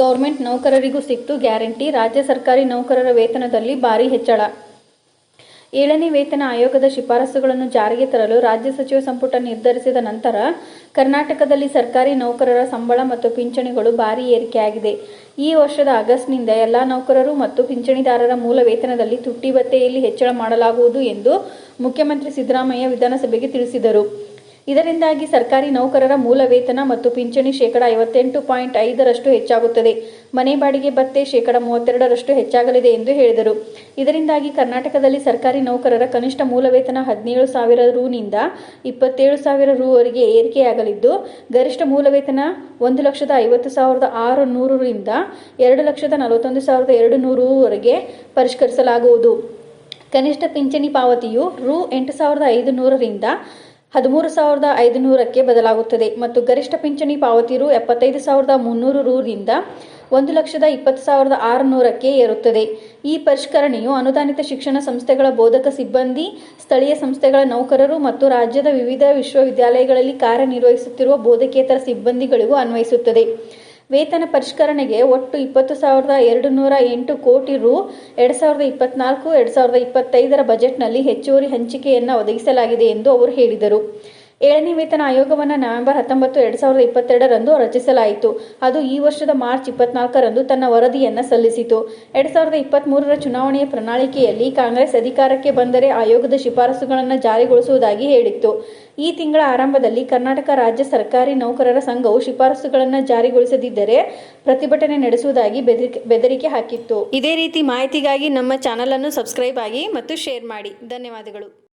Government ನೌಕರರಿಗೂ ಸಿಕ್ತು guarantee. ರಾಜ್ಯ ಸರ್ಕಾರಿ ನೌಕರರ ವೇತನದಲ್ಲಿ ಭಾರಿ ಹೆಚ್ಚಳ. ಏಳನೇ ವೇತನ ಆಯೋಗದ ಶಿಫಾರಸುಗಳನ್ನು ಜಾರಿಗೆ ತರಲು ರಾಜ್ಯ ಸಚಿವ ಸಂಪುಟ ನಿರ್ಧರಿಸಿದ ನಂತರ ಕರ್ನಾಟಕದಲ್ಲಿ ಸರ್ಕಾರಿ ನೌಕರರ ಸಂಬಳ ಮತ್ತು ಪಿಂಚಣಿಗಳು ಭಾರಿ ಏರಿಕೆಯಾಗಿದೆ. ಈ ವರ್ಷದ ಆಗಸ್ಟ್ನಿಂದ ಎಲ್ಲ ನೌಕರರು ಮತ್ತು ಪಿಂಚಣಿದಾರರ ಮೂಲ ವೇತನದಲ್ಲಿ ತುಟ್ಟಿ ಭತ್ತೆಯಲ್ಲಿ ಹೆಚ್ಚಳ ಮಾಡಲಾಗುವುದು ಎಂದು ಮುಖ್ಯಮಂತ್ರಿ ಸಿದ್ದರಾಮಯ್ಯ ವಿಧಾನಸಭೆಗೆ ತಿಳಿಸಿದರು. ಇದರಿಂದಾಗಿ ಸರ್ಕಾರಿ ನೌಕರರ ಮೂಲ ವೇತನ ಮತ್ತು ಪಿಂಚಣಿ ಶೇಕಡ ಐವತ್ತೆಂಟು ಪಾಯಿಂಟ್ ಐದರಷ್ಟು ಹೆಚ್ಚಾಗುತ್ತದೆ. ಮನೆ ಬಾಡಿಗೆ ಭತ್ತೆ ಶೇಕಡ ಮೂವತ್ತೆರಡರಷ್ಟು ಹೆಚ್ಚಾಗಲಿದೆ ಎಂದು ಹೇಳಿದರು. ಇದರಿಂದಾಗಿ ಕರ್ನಾಟಕದಲ್ಲಿ ಸರ್ಕಾರಿ ನೌಕರರ ಕನಿಷ್ಠ ಮೂಲ ವೇತನ ಹದಿನೇಳು ಸಾವಿರ ರೂನಿಂದ ಇಪ್ಪತ್ತೇಳು ಸಾವಿರ ರೂವರೆಗೆ ಏರಿಕೆಯಾಗಲಿದ್ದು, ಗರಿಷ್ಠ ಮೂಲ ವೇತನ ಒಂದು ಲಕ್ಷದ ಐವತ್ತು ಸಾವಿರದ ಆರು ನೂರರಿಂದ ಎರಡು ಲಕ್ಷದ ನಲವತ್ತೊಂದು ಸಾವಿರದ ಎರಡು ನೂರುವರೆಗೆ ಪರಿಷ್ಕರಿಸಲಾಗುವುದು. ಕನಿಷ್ಠ ಪಿಂಚಣಿ ಪಾವತಿಯು ರು ಎಂಟು ಸಾವಿರದ ಐದು ನೂರರಿಂದ ಹದಿಮೂರು ಸಾವಿರದ ಐದುನೂರಕ್ಕೆ ಬದಲಾಗುತ್ತದೆ ಮತ್ತು ಗರಿಷ್ಠ ಪಿಂಚಣಿ ಪಾವತಿ ರು ಎಪ್ಪತ್ತೈದು ಸಾವಿರದ ಮುನ್ನೂರು ರೂರಿಂದ ಒಂದು ಲಕ್ಷದ ಇಪ್ಪತ್ತು ಸಾವಿರದ ಆರುನೂರಕ್ಕೆ ಏರುತ್ತದೆ. ಈ ಪರಿಷ್ಕರಣೆಯು ಅನುದಾನಿತ ಶಿಕ್ಷಣ ಸಂಸ್ಥೆಗಳ ಬೋಧಕ ಸಿಬ್ಬಂದಿ, ಸ್ಥಳೀಯ ಸಂಸ್ಥೆಗಳ ನೌಕರರು ಮತ್ತು ರಾಜ್ಯದ ವಿವಿಧ ವಿಶ್ವವಿದ್ಯಾಲಯಗಳಲ್ಲಿ ಕಾರ್ಯನಿರ್ವಹಿಸುತ್ತಿರುವ ಬೋಧಕೇತರ ಸಿಬ್ಬಂದಿಗಳಿಗೂ ಅನ್ವಯಿಸುತ್ತದೆ. ವೇತನ ಪರಿಷ್ಕರಣೆಗೆ ಒಟ್ಟು ಇಪ್ಪತ್ತು ಸಾವಿರದ ಎರಡು ನೂರ ಎಂಟು ಕೋಟಿ ರು, ಎರಡು ಸಾವಿರದ ಇಪ್ಪತ್ನಾಲ್ಕು, ಎರಡು ಸಾವಿರದ ಇಪ್ಪತ್ತೈದರ ಬಜೆಟ್ನಲ್ಲಿ ಹೆಚ್ಚುವರಿ ಹಂಚಿಕೆಯನ್ನು ಒದಗಿಸಲಾಗಿದೆ ಎಂದು ಅವರು ಹೇಳಿದರು. ಏಳನೇ ವೇತನ ಆಯೋಗವನ್ನು ನವೆಂಬರ್ ಹತ್ತೊಂಬತ್ತು ಎರಡ್ ಸಾವಿರದ ಇಪ್ಪತ್ತೆರಡರಂದು ರಚಿಸಲಾಯಿತು. ಅದು ಈ ವರ್ಷದ ಮಾರ್ಚ್ ಇಪ್ಪತ್ನಾಲ್ಕರಂದು ತನ್ನ ವರದಿಯನ್ನು ಸಲ್ಲಿಸಿತು. ಎರಡ್ ಸಾವಿರದ ಇಪ್ಪತ್ತ್ಮೂರರ ಚುನಾವಣೆಯ ಪ್ರಣಾಳಿಕೆಯಲ್ಲಿ ಕಾಂಗ್ರೆಸ್ ಅಧಿಕಾರಕ್ಕೆ ಬಂದರೆ ಆಯೋಗದ ಶಿಫಾರಸುಗಳನ್ನು ಜಾರಿಗೊಳಿಸುವುದಾಗಿ ಹೇಳಿತ್ತು. ಈ ತಿಂಗಳ ಆರಂಭದಲ್ಲಿ ಕರ್ನಾಟಕ ರಾಜ್ಯ ಸರ್ಕಾರಿ ನೌಕರರ ಸಂಘವು ಶಿಫಾರಸುಗಳನ್ನು ಜಾರಿಗೊಳಿಸದಿದ್ದರೆ ಪ್ರತಿಭಟನೆ ನಡೆಸುವುದಾಗಿ ಬೆದರಿಕೆ ಹಾಕಿತ್ತು. ಇದೇ ರೀತಿ ಮಾಹಿತಿಗಾಗಿ ನಮ್ಮ ಚಾನಲನ್ನು ಸಬ್ಸ್ಕ್ರೈಬ್ ಆಗಿ ಮತ್ತು ಶೇರ್ ಮಾಡಿ. ಧನ್ಯವಾದಗಳು.